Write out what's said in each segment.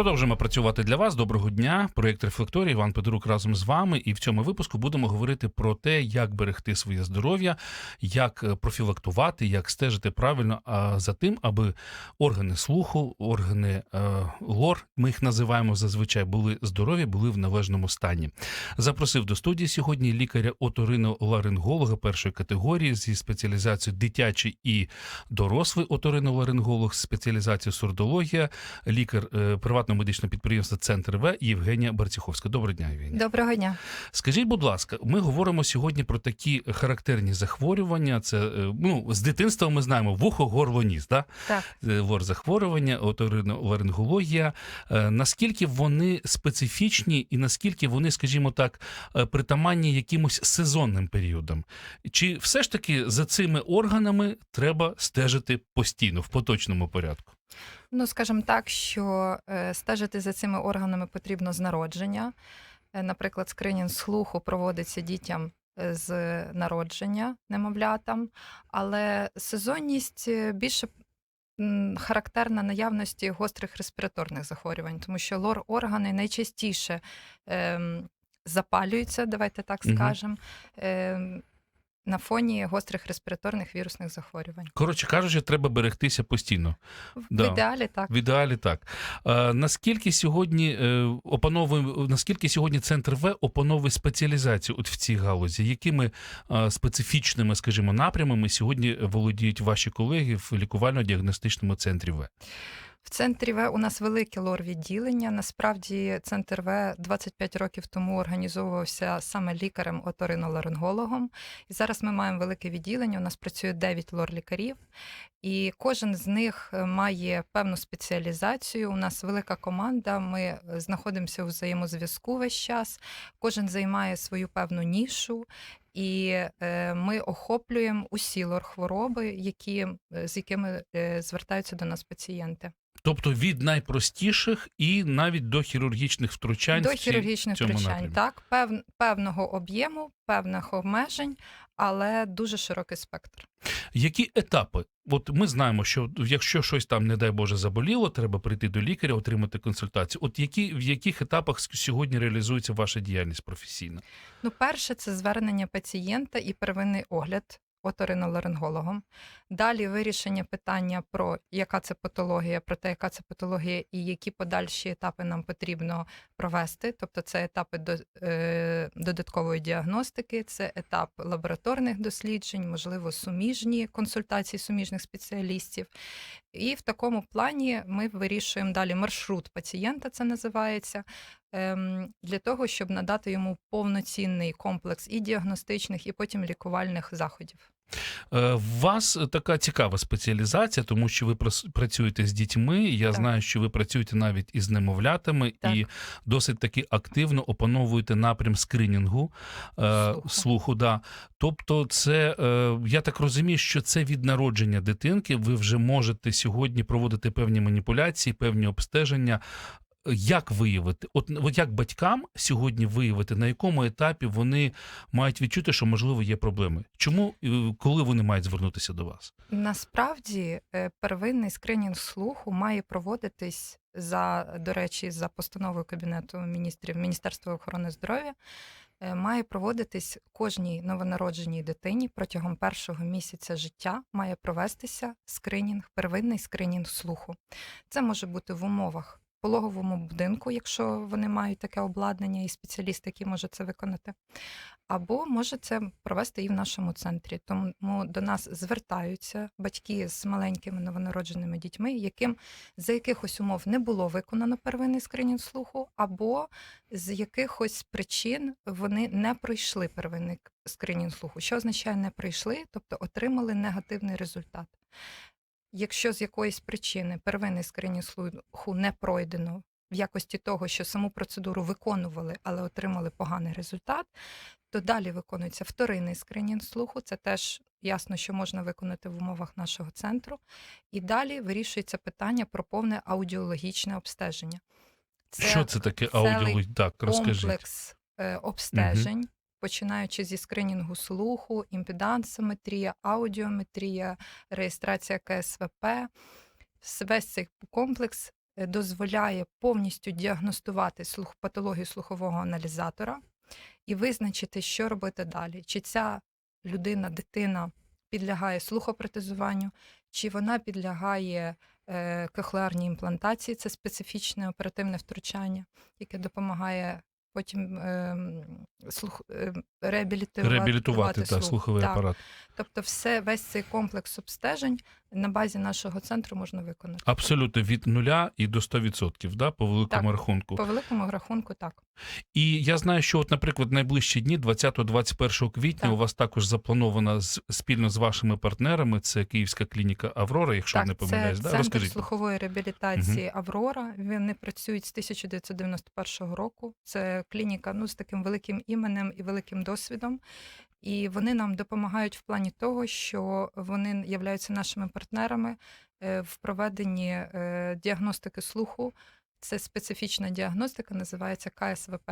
Продовжуємо працювати для вас. Доброго дня. Проєкт Рефлекторій. Іван Педорук разом з вами. І в цьому випуску будемо говорити про те, як берегти своє здоров'я, як е, профілактувати, як стежити правильно за тим, аби органи слуху, органи е, лор, ми їх називаємо зазвичай, були здорові, були в належному стані. Запросив до студії сьогодні лікаря оториноларинголога першої категорії зі спеціалізацією дитячий і дорослий оториноларинголог спеціалізацією сурдологія, лікар е, приватного медичного підприємства Центр В Євгенія Барціховська. Доброго дня, Євгенія. Доброго дня. Скажіть, будь ласка, ми говоримо сьогодні про такі характерні захворювання. Це е, ну з дитинства ми знаємо вухо, горло, ніс, да? Так, Е, лор захворювання, оториноларингологія. Е, Наскільки вони специфічні, і наскільки вони, скажімо так, притаманні якимось сезонним періодам? Чи все ж таки за цими органами треба стежити постійно в поточному порядку? Ну скажімо так, що е, стежити за цими органами потрібно з народження. Е, Наприклад, скринінг слуху проводиться дітям е, з народження немовлятам, але сезонність більше характерна наявності гострих респіраторних захворювань, тому що лор органи найчастіше ем, запалюються, давайте так скажемо. На фоні гострих респіраторних вірусних захворювань. Коротше кажучи, треба берегтися постійно. В Да. ідеалі так. В ідеалі так. Е, наскільки сьогодні е, опановує, наскільки сьогодні центр В опановує спеціалізацію от в цій галузі? Якими е, специфічними, скажімо, напрямами сьогодні володіють ваші колеги в лікувально-діагностичному центрі В? В центрі В у нас велике лор-відділення. Насправді, центр В 25 років тому організовувався саме лікарем-оториноларингологом. І зараз ми маємо велике відділення. У нас працює 9 лор-лікарів, і кожен з них е, має певну спеціалізацію. У нас велика команда. Ми е, знаходимося у взаємозв'язку весь час. Кожен займає свою певну нішу. І е, ми охоплюємо усі лор-хвороби, які, з якими звертаються до нас пацієнти. Тобто від найпростіших і навіть до хірургічних втручань До в хірургічних цьому втручань, напрямі. так, пев, певного об'єму, певних обмежень, але дуже широкий спектр. Які етапи? От ми знаємо, що якщо щось там, не дай Боже, заболіло, треба прийти до лікаря, отримати консультацію. От які в яких етапах сьогодні реалізується ваша діяльність професійна? Ну, перше, це звернення пацієнта і первинний огляд оториноларингологом. Далі вирішення питання про яка це патологія, про те, яка це патологія і які подальші етапи нам потрібно провести. Тобто це етапи до, е, додаткової діагностики, це етап лабораторних досліджень, можливо, суміжні консультації суміжних спеціалістів. І в такому плані ми вирішуємо далі маршрут пацієнта, це називається, для того, щоб надати йому повноцінний комплекс і діагностичних, і потім лікувальних заходів. Е, В вас така цікава спеціалізація, тому що ви працюєте з дітьми. Я Так. знаю, що ви працюєте навіть із немовлятами Так. і досить таки активно опановуєте напрям скринінгу е, Слуху. слуху. Да. Тобто, це е, я так розумію, що це від народження дитинки. Ви вже можете сьогодні проводити певні маніпуляції, певні обстеження. Як виявити, от, от як батькам сьогодні виявити, на якому етапі вони мають відчути, що можливо є проблеми? Чому е, коли вони мають звернутися до вас? Насправді, е, первинний скринінг слуху має проводитись за, до речі, за постановою Кабінету міністрів Міністерства охорони здоров'я. е, Має проводитись кожній новонародженій дитині протягом першого місяця життя має провестися скринінг, первинний скринінг слуху. Це може бути в умовах пологовому будинку, якщо вони мають таке обладнання і спеціаліст, який може це виконати. Або може це провести і в нашому центрі. Тому до нас звертаються батьки з маленькими новонародженими дітьми, яким за якихось умов не було виконано первинний скринінг слуху, або з якихось причин вони не пройшли первинний скринінг слуху. Що означає не пройшли, тобто отримали негативний результат. Якщо з якоїсь причини первинний скринінг слуху не пройдено в якості того, що саму процедуру виконували, але отримали поганий результат, то далі виконується вторинний скринінг слуху. Це теж ясно, що можна виконати в умовах нашого центру. І далі вирішується питання про повне аудіологічне обстеження. Це Що це таке цілий аудіо? Так, розкажіть. комплекс е, обстежень, починаючи зі скринінгу слуху, імпедансометрія, аудіометрія, реєстрація КСВП. Весь цей комплекс е, дозволяє повністю діагностувати слух, патологію слухового аналізатора і визначити, що робити далі. Чи ця людина, дитина підлягає слухопротезуванню, чи вона підлягає е, кохлеарній імплантації, це специфічне оперативне втручання, яке допомагає потім е, слух, е, реабілітувати, Реабілітувати та слух. слуховий Так. апарат. Тобто, все, весь цей комплекс обстежень на базі нашого центру можна виконати. Абсолютно від нуля і до 100%, да, по великому Так. рахунку. По великому рахунку, так. І я знаю, що, от, наприклад, найближчі дні, 20-21 квітня, Так. у вас також запланована з, спільно з вашими партнерами. Це Київська клініка Аврора, якщо так, не помиляюсь. це да? центр Розкажіть. слухової реабілітації Аврора. Вони працюють з 1991 року. Це клініка ну, з таким великим іменем і великим досвідом. І вони нам допомагають в плані того, що вони являються нашими партнерами е, в проведенні е, діагностики слуху. Це специфічна діагностика, називається КСВП.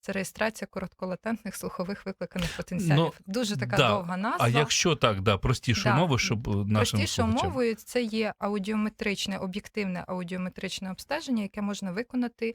Це реєстрація коротколатентних слухових викликаних потенціалів. Ну, Дуже така да. довга назва. А якщо так, да, простішою Да. мовою, щоб нашим слухачам. мовою це є аудіометричне, об'єктивне аудіометричне обстеження, яке можна виконати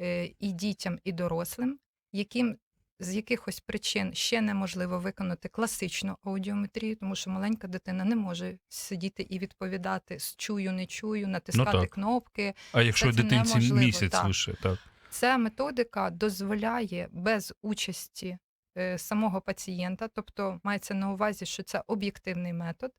е, і дітям, і дорослим, яким з якихось причин ще неможливо виконати класичну аудіометрію, тому що маленька дитина не може сидіти і відповідати з чую, не чую, натискати Ну кнопки. А якщо це дитинці неможливо, місяць так. лише, так. Ця методика дозволяє без участі е, самого пацієнта, тобто мається на увазі, що це об'єктивний метод,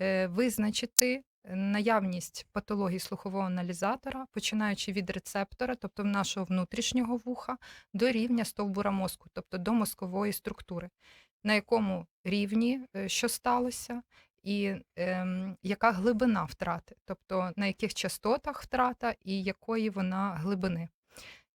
е, визначити наявність патології слухового аналізатора, починаючи від рецептора, тобто нашого внутрішнього вуха, до рівня стовбура мозку, тобто до мозкової структури, на якому рівні е, що сталося, і е, яка глибина втрати, тобто на яких частотах втрата і якої вона глибини.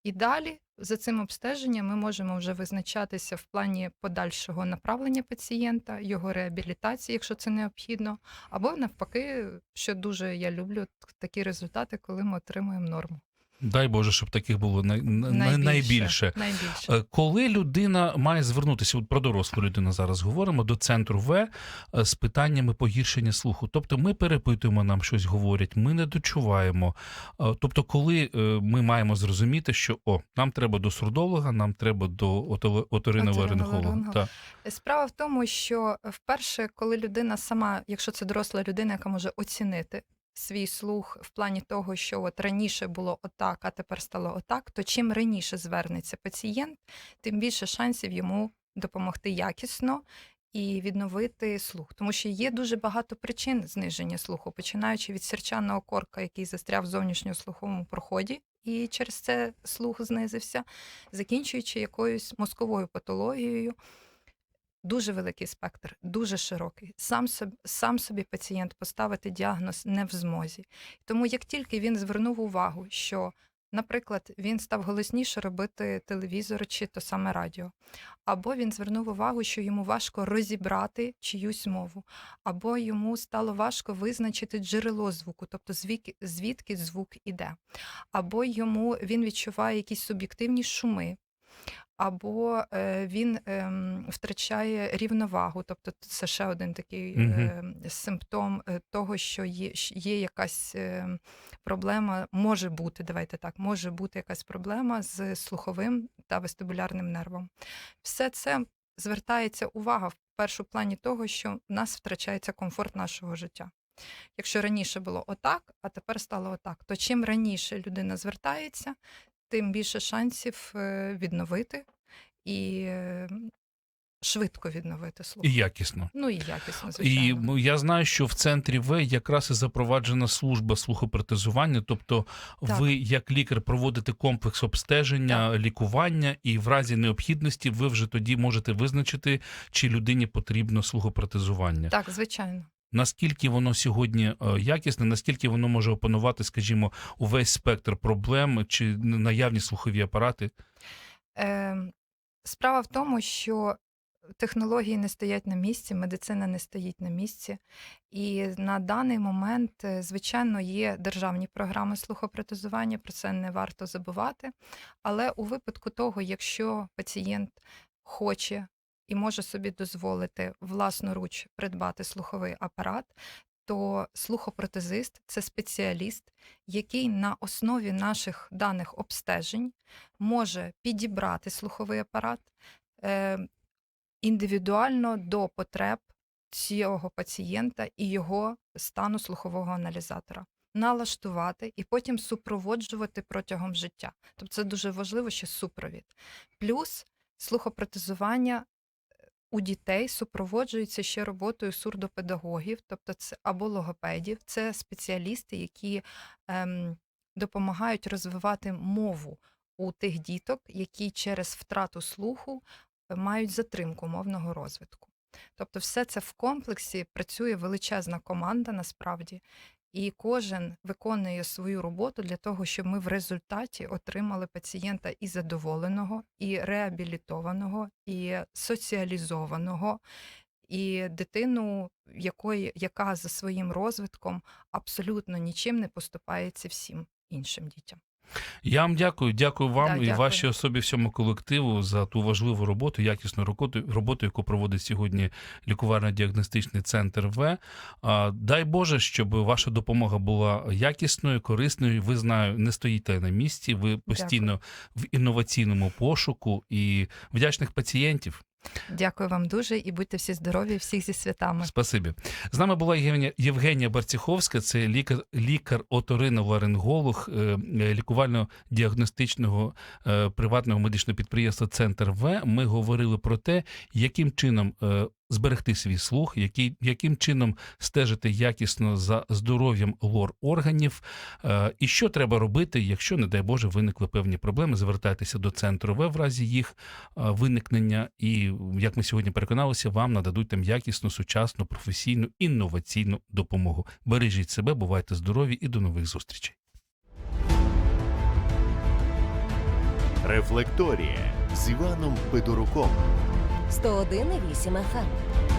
І далі за цим обстеженням ми можемо вже визначатися в плані подальшого направлення пацієнта, його реабілітації, якщо це необхідно, або навпаки, що дуже я люблю такі результати, коли ми отримуємо норму. Дай Боже, щоб таких було най... най- найбільше. найбільше. Е, Коли людина має звернутися, от про дорослу людину зараз говоримо, до центру В е, з питаннями погіршення слуху. Тобто ми перепитуємо, нам щось говорять, ми не дочуваємо. Е, Тобто, коли ми маємо зрозуміти, що о, нам треба до сурдолога, нам треба до. Оториноларинголога. Справа в тому, що вперше, коли людина сама, якщо це доросла людина, яка може оцінити свій слух в плані того, що от раніше було отак, а тепер стало отак, то чим раніше звернеться пацієнт, тим більше шансів йому допомогти якісно. І відновити слух, тому що є дуже багато причин зниження слуху, починаючи від сірчаного корка, який застряв в зовнішньослуховому проході, і через це слух знизився, закінчуючи якоюсь мозковою патологією, Дуже великий спектр, дуже широкий. Сам собі, сам собі пацієнт поставити діагноз не в змозі. Тому як тільки він звернув увагу, що, наприклад, він став голосніше робити телевізор чи то саме радіо, або він звернув увагу, що йому важко розібрати чиюсь мову, або йому стало важко визначити джерело звуку, тобто звідки, звідки звук іде, або йому він відчуває якісь суб'єктивні шуми або е, він ем, втрачає рівновагу, тобто це ще один такий е, симптом е, того, що є, є якась е, проблема, може бути, давайте так, може бути якась проблема з слуховим та вестибулярним нервом. Все це звертається увага в першу плані того, що в нас втрачається комфорт нашого життя. Якщо раніше було отак, а тепер стало отак, то чим раніше людина звертається, тим більше шансів е, відновити і е, швидко відновити слух. І якісно. Ну і якісно, І звичайно. м, я знаю, що в центрі В якраз і запроваджена служба слухопротезування. Тобто, Так. ви як лікар проводите комплекс обстеження, лікування, і в разі необхідності ви вже тоді можете визначити, чи людині потрібно слухопротезування. Так, звичайно. Наскільки воно сьогодні е, якісне, наскільки воно може опанувати, скажімо, увесь спектр проблем чи наявні слухові апарати? Е, справа в тому, що технології не стоять на місці, медицина не стоїть на місці. І на даний момент, е, звичайно, є державні програми слухопротезування, про це не варто забувати. Але у випадку того, якщо пацієнт хоче і може собі дозволити власноруч придбати слуховий апарат, то слухопротезист це спеціаліст, який на основі наших даних обстежень може підібрати слуховий апарат е, індивідуально до потреб цього пацієнта і його стану слухового аналізатора. Налаштувати і потім супроводжувати протягом життя. Тобто це дуже важливо ще супровід. Плюс слухопротезування у дітей супроводжується ще роботою сурдопедагогів, тобто це або логопедів, це спеціалісти, які ем, допомагають розвивати мову у тих діток, які через втрату слуху е, мають затримку мовного розвитку. Тобто, все це в комплексі працює величезна команда насправді, і кожен виконує свою роботу для того, щоб ми в результаті отримали пацієнта і задоволеного, і реабілітованого, і соціалізованого, і дитину, якої, яка за своїм розвитком абсолютно нічим не поступається всім іншим дітям. Я вам дякую, дякую вам Да, і дякую. вашій особі всьому колективу за ту важливу роботу, якісну роботу, роботу, яку проводить сьогодні лікувально-діагностичний центр В. Дай Боже, щоб ваша допомога була якісною, корисною. Ви знаю, не стоїте на місці. Ви постійно в інноваційному пошуку і вдячних пацієнтів. Дякую вам дуже і будьте всі здорові, всіх зі святами. Спасибі. З нами була Євгенія, Барціховська, це лікар, лікар оториноларинголог е, е, лікувально-діагностичного е, приватного медичного підприємства Центр В. Ми говорили про те, яким чином зберегти свій слух, який, яким чином стежити якісно за здоров'ям лор органів, е, і що треба робити, якщо, не дай Боже, виникли певні проблеми. Звертайтеся до центру В в разі їх е, виникнення. І як ми сьогодні переконалися, вам нададуть там якісну, сучасну, професійну, інноваційну допомогу. Бережіть себе, бувайте здорові і до нових зустрічей. Рефлекторія з Іваном Федоруком. 101,8 FM.